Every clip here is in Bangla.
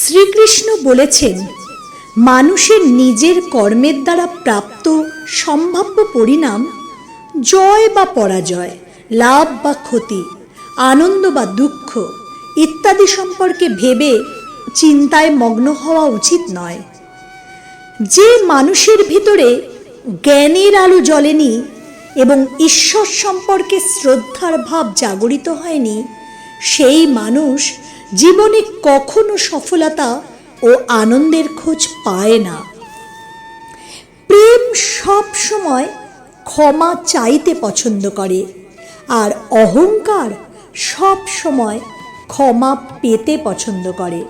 শ্রীকৃষ্ণ বলেছেন, মানুষের নিজের কর্মের দ্বারা প্রাপ্ত সম্ভাব্য পরিণাম, জয় বা পরাজয়, লাভ বা ক্ষতি, আনন্দ বা দুঃখ, ইত্যাদি সম্পর্কে ভেবে চিন্তায় মগ্ন হওয়া উচিত নয়। যে মানুষের ভিতরে জ্ঞানের আলো জ্বলেনি এবং ঈশ্বর সম্পর্কে শ্রদ্ধার ভাব জাগরিত হয়নি, সেই মানুষ জীবনে কখনো সফলতা ও আনন্দের খোঁজ পায় না। প্রেম সব সময় ক্ষমা চাইতে পছন্দ করে আর অহংকার সব সময় ক্ষমা পেতে পছন্দ করে।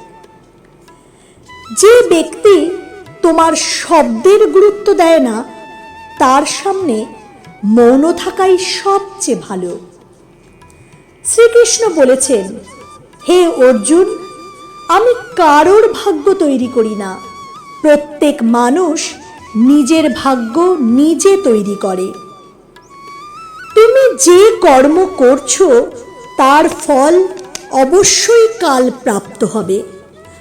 যে ব্যক্তি তোমার শব্দের গুরুত্ব দেয় না, তার সামনে মৌন থাকাই সবচেয়ে ভালো। শ্রীকৃষ্ণ বলেছেন হে অর্জুন, আমি কারোর ভাগ্য তৈরি করি না। প্রত্যেক মানুষ নিজের ভাগ্য নিজে তৈরি করে। তুমি যে কর্ম করছ, তার ফল অবশ্যই কাল প্রাপ্ত হবে।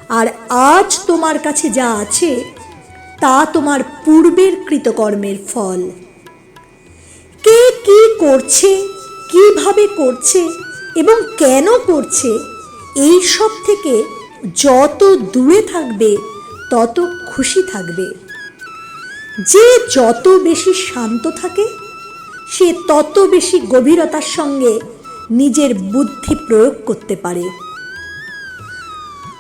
আর আজ তোমার কাছে যা আছে, তা তোমার পূর্বের কৃতকর্মের ফল। কে কি করছে, কীভাবে করছে এবং কেন করছে এই সব থেকে যত দূরে থাকবে, তত খুশি থাকবে। যে যত বেশি শান্ত থাকে, সে তত বেশি গভীরতার সঙ্গে নিজের বুদ্ধি প্রয়োগ করতে পারে।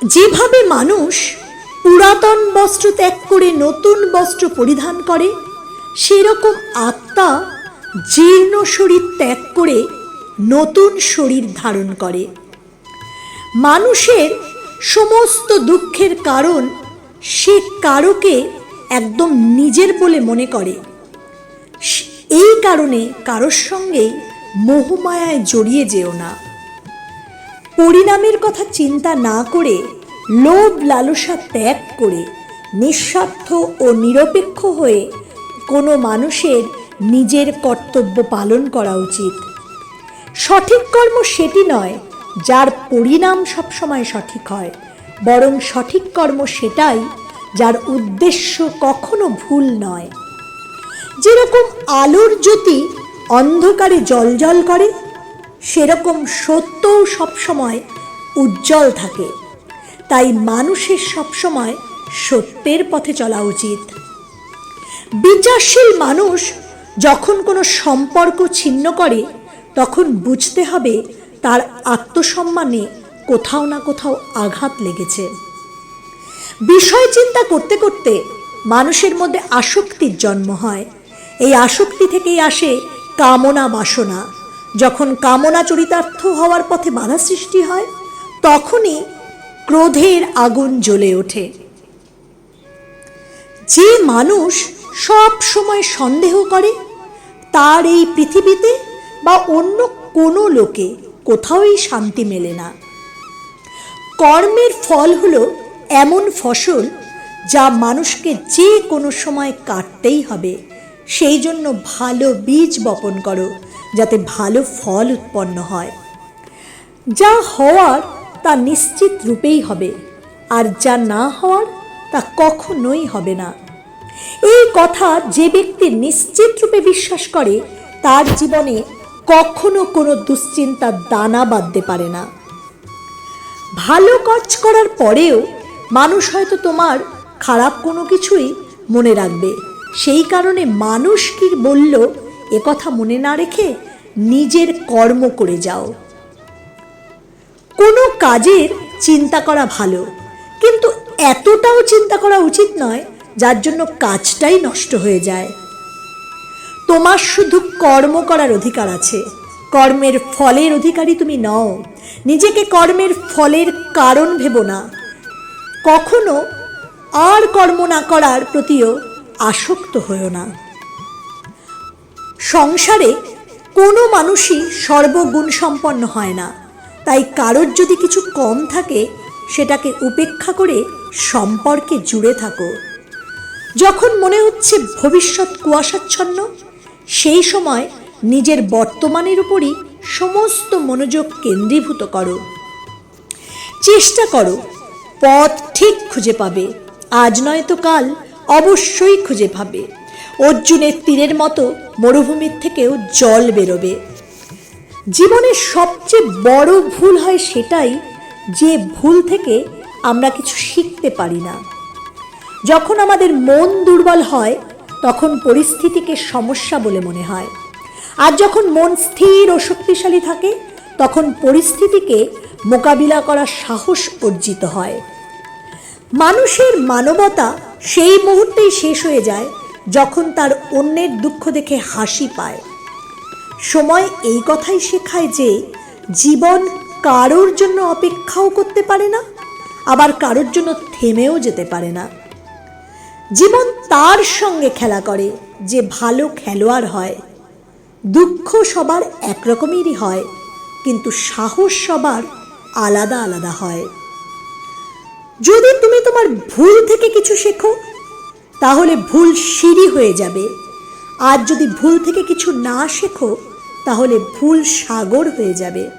যেভাবে মানুষ পুরাতন বস্ত্র ত্যাগ করে নতুন বস্ত্র পরিধান করে, সেরকম আত্মা জীর্ণ শরীর ত্যাগ করে নতুন শরীর ধারণ করে। মানুষের সমস্ত দুঃখের কারণ সে কারোকে একদম নিজের বলে মনে করে। এই কারণে কারোর সঙ্গেই মোহমায়ায় জড়িয়ে যেও না। পরিণামের কথা চিন্তা না করে, লোভ লালসা ত্যাগ করে, নিঃস্বার্থ ও নিরপেক্ষ হয়ে কোনো মানুষের নিজের কর্তব্য পালন করা উচিত। সঠিক কর্ম সেটি নয় যার পরিণাম সবসময় সঠিক হয়, বরং সঠিক কর্ম সেটাই যার উদ্দেশ্য কখনো ভুল নয়। যেরকম আলোর জ্যোতি অন্ধকারে জলজল করে, সেরকম সত্যও সবসময় উজ্জ্বল থাকে। তাই মানুষের সবসময় সত্যের পথে চলা উচিত। বিচারশীল মানুষ যখন কোনো সম্পর্ক ছিন্ন করে, তখন বুঝতে হবে তার আত্মসম্মানে কোথাও না কোথাও আঘাত লেগেছে। বিষয় চিন্তা করতে করতে মানুষের মধ্যে আসক্তির জন্ম হয়। এই আসক্তি থেকেই আসে কামনা বাসনা। যখন কামনা চরিতার্থ হওয়ার পথে বাধা সৃষ্টি হয়, তখনই ক্রোধের আগুন জ্বলে ওঠে। যে মানুষ সব সময় সন্দেহ করে, তার এই পৃথিবীতে বা অন্য কোনো লোকে কোথাওই শান্তি মেলে না। কর্মের ফল হলো এমন ফসল যা মানুষকে যে কোনো সময় কাটতেই হবে। সেই জন্য ভালো বীজ বপন করো, যাতে ভালো ফল উৎপন্ন হয়। যা হওয়ার তা নিশ্চিত রূপেই হবে, আর যা না হওয়ার তা কখনোই হবে না। এই কথা যে ব্যক্তি নিশ্চিত রূপে বিশ্বাস করে, তার জীবনে কখনো কোনো দুশ্চিন্তার দানা বাঁধতে পারে না। ভালো কাজ করার পরেও মানুষ হয়তো তোমার খারাপ কোনো কিছুই মনে রাখবে। সেই কারণে মানুষ কি বলল কথা মনে না রেখে নিজের কর্ম করে যাও। কোনো কাজের চিন্তা করা ভালো, কিন্তু এতটাও চিন্তা করা উচিত নয়, যার জন্য কাজটাই নষ্ট হয়ে যায়। তোমার শুধু কর্ম করার অধিকার আছে। কর্মের ফলের অধিকারী তুমি নও। নিজেকে কর্মের ফলের কারণ ভেব না। কখনো আর কর্ম না করার প্রতিও আসক্ত হয়েও না। সংসারে কোনো মানুষই সর্বগুণ সম্পন্ন হয় না। তাই কারোর যদি কিছু কম থাকে, সেটাকে উপেক্ষা করে সম্পর্কে জুড়ে থাকো। যখন মনে হচ্ছে ভবিষ্যৎ কুয়াশাচ্ছন্ন সেই সময় নিজের বর্তমানের উপরই সমস্ত মনোযোগ কেন্দ্রীভূত করো। চেষ্টা করো, পথ ঠিক খুঁজে পাবে, আজ নয় তো কাল অবশ্যই খুঁজে পাবে। অর্জুনের তীরের মতো মরুভূমির থেকেও জল বেরোবে। জীবনের সবচেয়ে বড় ভুল হয় সেটাই যে ভুল থেকে আমরা কিছু শিখতে পারি না। যখন আমাদের মন দুর্বল হয় তখন পরিস্থিতিকে সমস্যা বলে মনে হয়। আর যখন মন স্থির ও শক্তিশালী থাকে, তখন পরিস্থিতিকে মোকাবিলা করার সাহস অর্জিত হয়। মানুষের মানবতা সেই মুহূর্তেই শেষ হয়ে যায়, যখন তার অন্যের দুঃখ দেখে হাসি পায়। সময় এই কথাই শেখায় যে, জীবন কারোর জন্য অপেক্ষাও করতে পারে না, আবার কারোর জন্য থেমেও যেতে পারে না। জীবন তার সঙ্গে খেলা করে যে ভালো খেলোয়াড় হয়। দুঃখ সবার একরকমেরই হয়, কিন্তু সাহস সবার আলাদা আলাদা হয়। যদি তুমি তোমার ভুল থেকে কিছু শেখো, তাহলে ভুল সিঁড়ি হয়ে যাবে। আর যদি ভুল থেকে কিছু না শেখো, তাহলে ভুল সাগর হয়ে যাবে।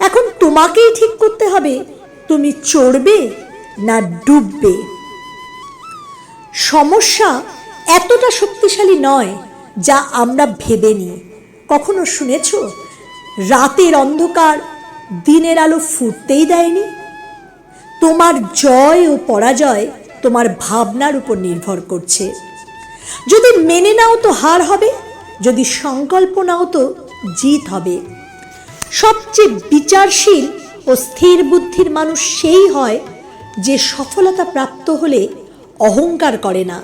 এখন তোমাকেই ঠিক করতে হবে, তুমি চড়বে না ডুববে। সমস্যা এতটা শক্তিশালী নয় যা আমরা ভেবে নিই। কখনো শুনেছ? রাতের অন্ধকার দিনের আলো ফুটতেই দেয়নি? তোমার জয় ও পরাজয় তোমার ভাবনার উপর নির্ভর করছে। যদি মেনে নাও তো হার হবে, যদি সংকল্প নাও তো জিত হবে। সবচেয়ে বিচারশীল ও স্থির বুদ্ধির মানুষ সেই হয় যে সফলতা প্রাপ্ত হলে অহংকার করে না,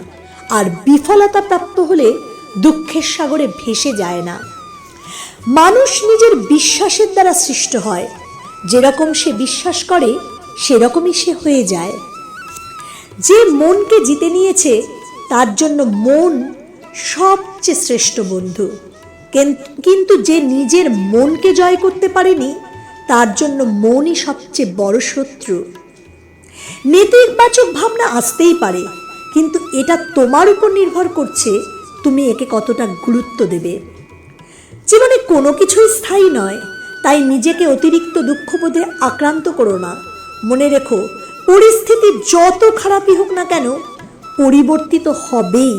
আর বিফলতা প্রাপ্ত হলে দুঃখের সাগরে ভেসে যায় না। মানুষ নিজের বিশ্বাসের দ্বারা সৃষ্ট হয়, যেরকম সে বিশ্বাস করে, সেরকমই সে হয়ে যায়। যে মনকে জিতে নিয়েছে, তার জন্য মন সবচেয়ে শ্রেষ্ঠ বন্ধু। কেন- কিন্তু যে নিজের মনকে জয় করতে পারেনি, তার জন্য মনই সবচেয়ে বড় শত্রু। নেতিবাচক ভাবনা আসতেই পারে, কিন্তু এটা তোমার উপর নির্ভর করছে তুমি একে কতটা গুরুত্ব দেবে। জীবনে কোনো কিছুই স্থায়ী নয়, তাই নিজেকে অতিরিক্ত দুঃখবোধে আক্রান্ত করো না। মনে রেখো, পরিস্থিতি যত খারাপই হোক না কেন, পরিবর্তিত হবেই।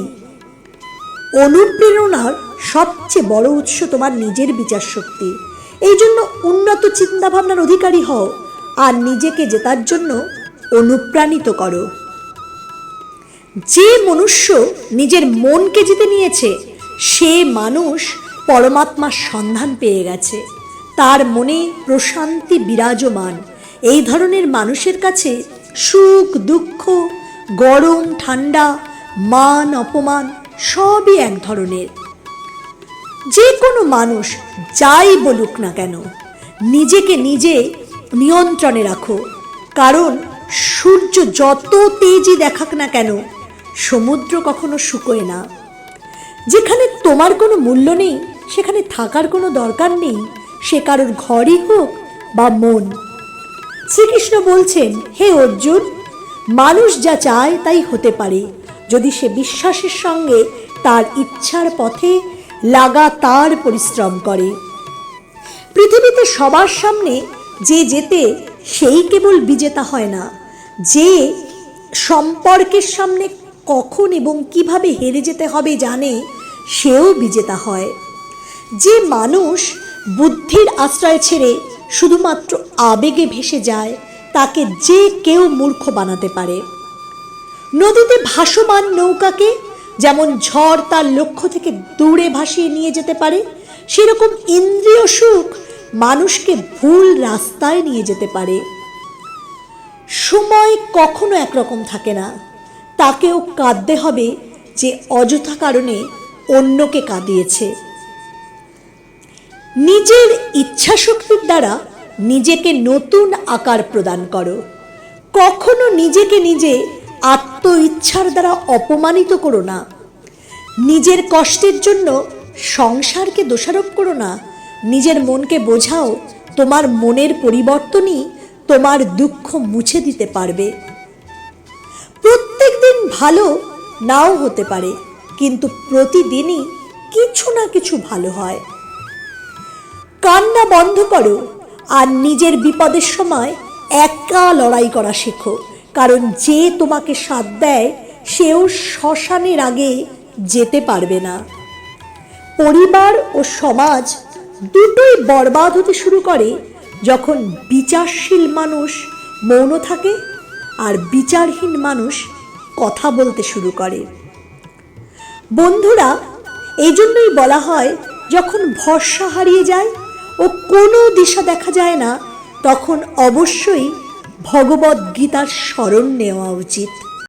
অনুপ্রেরণার সবচেয়ে বড় উৎস তোমার নিজের বিচার শক্তি। এই জন্য উন্নত চিন্তাভাবনার অধিকারী হও, আর নিজেকে জেতার জন্য অনুপ্রাণিত করো। যে মনুষ্য নিজের মনকে জিতে নিয়েছে, সে মানুষ পরমাত্মার সন্ধান পেয়ে গেছে। তার মনে প্রশান্তি বিরাজমান। এই ধরনের মানুষের কাছে সুখ, দুঃখ, গরম, ঠান্ডা, মান, অপমান সবই এক ধরনের। যে কোনো মানুষ যাই বলুক না কেন, নিজেকে নিজে নিয়ন্ত্রণে রাখো। কারণ সূর্য যত তেজই দেখাক না কেন, সমুদ্র কখনো শুকোয় না। যেখানে তোমার কোনো মূল্য নেই, সেখানে থাকার কোনো দরকার নেই, সে কারোর ঘরই হোক বা মন। শ্রীকৃষ্ণ বলছেন, হে অর্জুন, মানুষ যা চায় তাই হতে পারে। যদি সে বিশ্বাসের সঙ্গে তার ইচ্ছার পথে লাগাতার পরিশ্রম করে। পৃথিবীতে সবার সামনে যে যেতে সেই কেবল বিজেতা হয় না, যে সম্পর্কের সামনে কখন এবং কীভাবে হেরে যেতে হবে জানে, সেও বিজেতা হয়। যে মানুষ বুদ্ধির আশ্রয় ছেড়ে শুধুমাত্র আবেগে ভেসে যায়, তাকে যে কেউ মূর্খ বানাতে পারে। নদীতে ভাসমান নৌকাকে যেমন ঝড় তার লক্ষ্য থেকে দূরে ভাসিয়ে নিয়ে যেতে পারে, সেরকম ইন্দ্রিয় সুখ মানুষকে ভুল রাস্তায় নিয়ে যেতে পারে। সময় কখনো একরকম থাকে না। তাকেও কাঁদতে হবে যে অযথা কারণে অন্যকে কাঁদিয়েছে। নিজের ইচ্ছা শক্তির দ্বারা নিজেকে নতুন আকার প্রদান করো। কখনো নিজেকে নিজে আত্ম ইচ্ছার দ্বারা অপমানিত করো না। নিজের কষ্টের জন্য সংসারকে দোষারোপ করো না। নিজের মনকে বোঝাও, তোমার মনের পরিবর্তনই তোমার দুঃখ মুছে দিতে পারবে। প্রত্যেক দিন ভালো নাও হতে পারে, কিন্তু প্রতিদিনই কিছু না কিছু ভালো হয়। কান্না বন্ধ করো আর নিজের বিপদের সময় একা লড়াই করা শেখো, কারণ যে তোমাকে সাথ দেয়, সেও শ্মশানের আগে যেতে পারবে না। পরিবার ও সমাজ দুটোই বরবাদ হতে শুরু করে যখন বিচারশীল মানুষ মৌন থাকে আর বিচারহীন মানুষ কথা বলতে শুরু করে। বন্ধুরা এই জন্যই বলা হয়, যখন ভরসা হারিয়ে যায় ও কোনো দিশা দেখা যায় না, তখন অবশ্যই ভগবদ্গীতার স্মরণ নেওয়া উচিত।